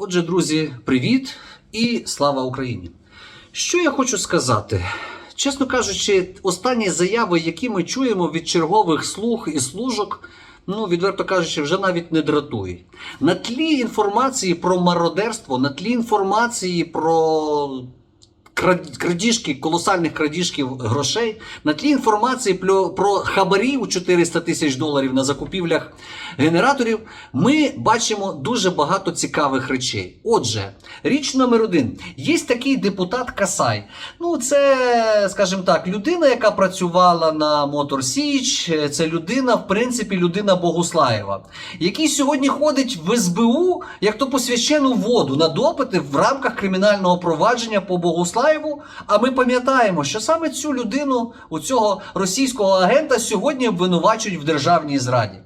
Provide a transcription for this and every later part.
Отже, друзі, привіт і слава Україні! Що я хочу сказати? Чесно кажучи, останні заяви, які ми чуємо від чергових слуг і служок, ну, відверто кажучи, вже навіть не дратують. На тлі інформації про мародерство, на тлі інформації про крадіжки, колосальних крадіжків грошей, на тлі інформації про, хабарі у 400 тисяч доларів на закупівлях генераторів, ми бачимо дуже багато цікавих речей. Отже, річ номер один. Є такий депутат Касай. Ну, це, скажімо так, людина, яка працювала на Мотор Січ, це людина, в принципі, людина Богуслаєва, який сьогодні ходить в СБУ, як то по священу воду на допити в рамках кримінального провадження по Богуслаєву. А ми пам'ятаємо, що саме цю людину, у цього російського агента, сьогодні обвинувачують в державній зраді.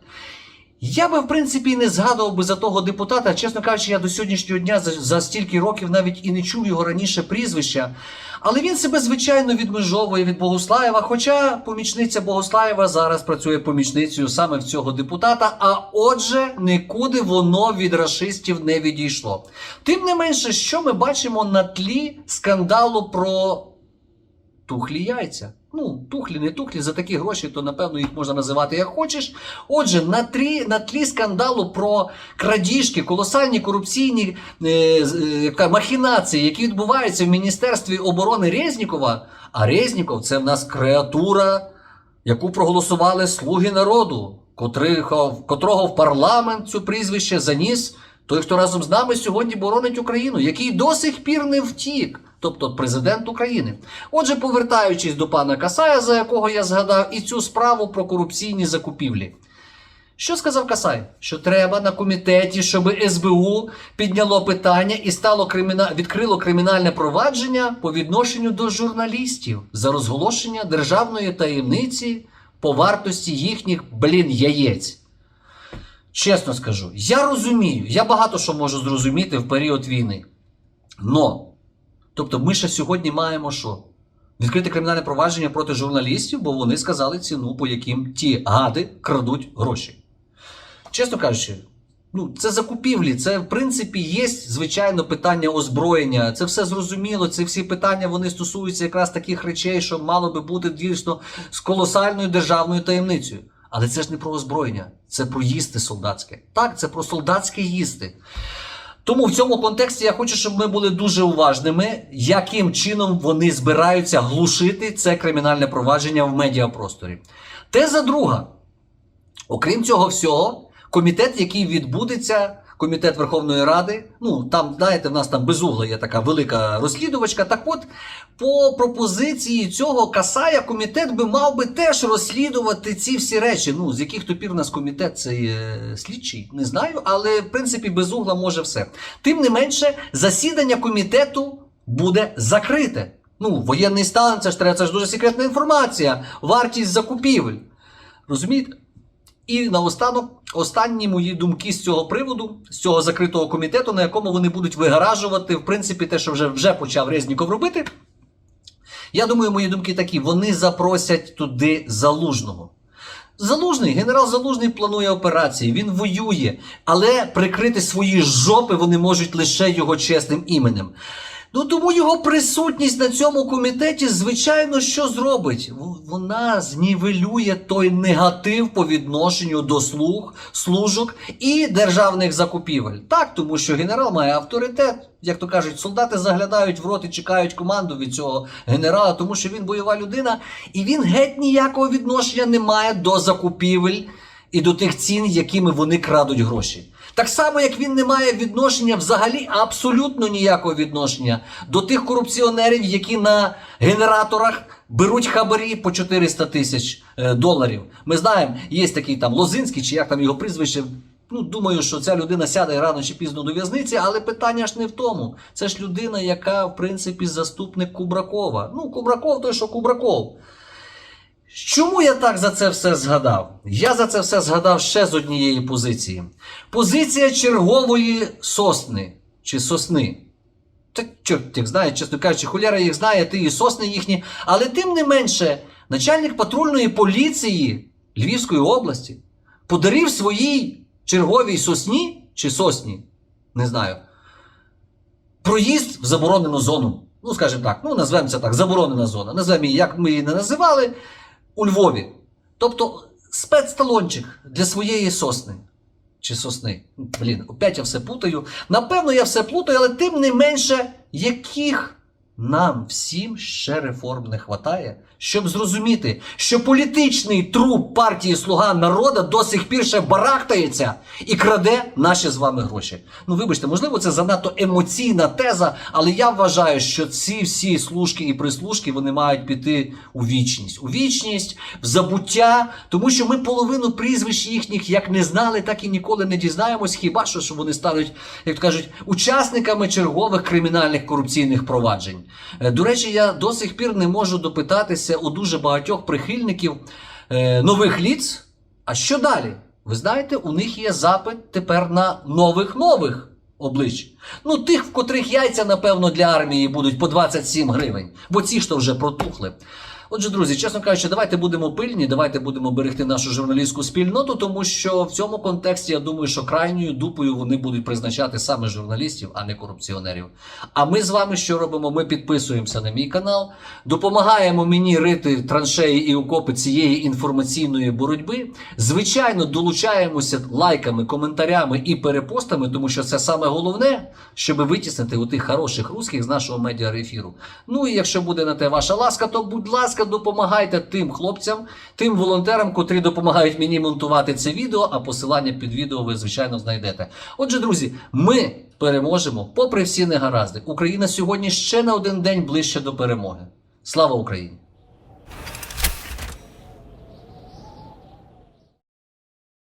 Я би, в принципі, і не згадував би за того депутата. Чесно кажучи, я до сьогоднішнього дня за, за стільки років навіть і не чув його раніше прізвища. Але він себе, звичайно, відмежовує від Богуслаєва. Хоча помічниця Богуслаєва зараз працює помічницею саме в цього депутата. А отже, нікуди воно від рашистів не відійшло. Тим не менше, що ми бачимо на тлі скандалу про тухлі яйця. Ну, тухлі, не тухлі, за такі гроші, то напевно їх можна називати як хочеш. Отже, на тлі, на тлі скандалу про крадіжки, колосальні корупційні е, е, махінації, які відбуваються в Міністерстві оборони Резнікова. А Резніков це в нас креатура, яку проголосували слуги народу, котрого, котрого в парламент цю прізвище заніс той, хто разом з нами сьогодні боронить Україну, який до сих пір не втік, тобто президент України. Отже, повертаючись до пана Касая, за якого я згадав, і цю справу про корупційні закупівлі. Що сказав Касай? Що треба на комітеті, щоб СБУ підняло питання і стало криміна... відкрило кримінальне провадження по відношенню до журналістів за розголошення державної таємниці по вартості їхніх, блін, яєць. Чесно скажу, я розумію, я багато що можу зрозуміти в період війни. Но, тобто, ми ще сьогодні маємо що? Відкрити кримінальне провадження проти журналістів, бо вони сказали ціну, по яким ті гади крадуть гроші. Чесно кажучи, ну, це закупівлі, це в принципі є, звичайно, питання озброєння. Це все зрозуміло. Це всі питання вони стосуються якраз таких речей, що мало би бути дійсно з колосальною державною таємницею. Але це ж не про озброєння, це про їсти солдатське. Так, це про солдатське їсти. Тому в цьому контексті я хочу, щоб ми були дуже уважними, яким чином вони збираються глушити це кримінальне провадження в медіапросторі. Теза друга. Окрім цього всього, комітет, який відбудеться, комітет Верховної Ради, ну там, знаєте, в нас там безугла є така велика розслідувачка. Так от, по пропозиції цього Касая, комітет би мав би теж розслідувати ці всі речі. Ну, з яких то пір у нас комітет цей е, слідчий, не знаю, але в принципі безугла може все. Тим не менше, засідання комітету буде закрите. Ну, воєнний стан, це ж треба, це ж дуже секретна інформація, вартість закупівель. Розумієте? І наостанок останні мої думки з цього приводу, з цього закритого комітету, на якому вони будуть вигаражувати, в принципі, те, що вже, вже почав Резніков робити. Я думаю, мої думки такі: вони запросять туди залужного. Залужний, генерал Залужний планує операції, він воює, але прикрити свої жопи вони можуть лише його чесним іменем. Ну тому його присутність на цьому комітеті, звичайно, що зробить? Вона знівелює той негатив по відношенню до слуг, служок і державних закупівель. Так, тому що генерал має авторитет. Як то кажуть, солдати заглядають в рот і чекають команду від цього генерала, тому що він бойова людина, і він геть ніякого відношення не має до закупівель і до тих цін, якими вони крадуть гроші. Так само, як він не має відношення взагалі абсолютно ніякого відношення до тих корупціонерів, які на генераторах беруть хабарі по 400 тисяч е, доларів. Ми знаємо, є такий там Лозинський, чи як там його прізвище. Ну, думаю, що ця людина сяде рано чи пізно до в'язниці, але питання ж не в тому. Це ж людина, яка, в принципі, заступник Кубракова. Ну, Кубраков той, що Кубраков. Чому я так за це все згадав? Я за це все згадав ще з однієї позиції. Позиція чергової сосни чи сосни. Та чорт їх знає, чесно кажучи, хуляра їх знає, ти і сосни їхні. Але тим не менше, начальник патрульної поліції Львівської області подарив своїй черговій сосні чи сосні, не знаю, проїзд в заборонену зону. Ну, скажімо так, ну назвемо це так, заборонена зона. Назвемо її, як ми її не називали, у Львові. Тобто спецталончик для своєї сосни. Чи сосни. Блін, опять я все плутаю. Напевно, я все плутаю, але тим не менше, яких нам всім ще реформ не вистачає, щоб зрозуміти, що політичний труп партії Слуга народа до сих пір ще барахтається і краде наші з вами гроші. Ну, вибачте, можливо, це занадто емоційна теза, але я вважаю, що ці всі служки і прислужки вони мають піти у вічність. У вічність, в забуття, тому що ми половину прізвищ їхніх як не знали, так і ніколи не дізнаємось. Хіба що, що вони стануть, як то кажуть, учасниками чергових кримінальних корупційних проваджень. Е, До речі, я до сих пір не можу допитатися у дуже багатьох прихильників е, нових ліц. А що далі? Ви знаєте, у них є запит тепер на нових нових облич. Ну, тих, в котрих яйця, напевно, для армії будуть по 27 гривень, бо ці ж то вже протухли. Отже, друзі, чесно кажучи, давайте будемо пильні, давайте будемо берегти нашу журналістську спільноту, тому що в цьому контексті я думаю, що крайньою дупою вони будуть призначати саме журналістів, а не корупціонерів. А ми з вами що робимо? Ми підписуємося на мій канал, допомагаємо мені рити траншеї і окопи цієї інформаційної боротьби. Звичайно, долучаємося лайками, коментарями і перепостами, тому що це саме головне, щоб витіснити у тих хороших русських з нашого медіаефіру. Ну і якщо буде на те ваша ласка, то будь ласка, допомагайте тим хлопцям, тим волонтерам, котрі допомагають мені монтувати це відео. А посилання під відео ви звичайно знайдете. Отже, друзі, ми переможемо, попри всі негаразди. Україна сьогодні ще на один день ближче до перемоги. Слава Україні!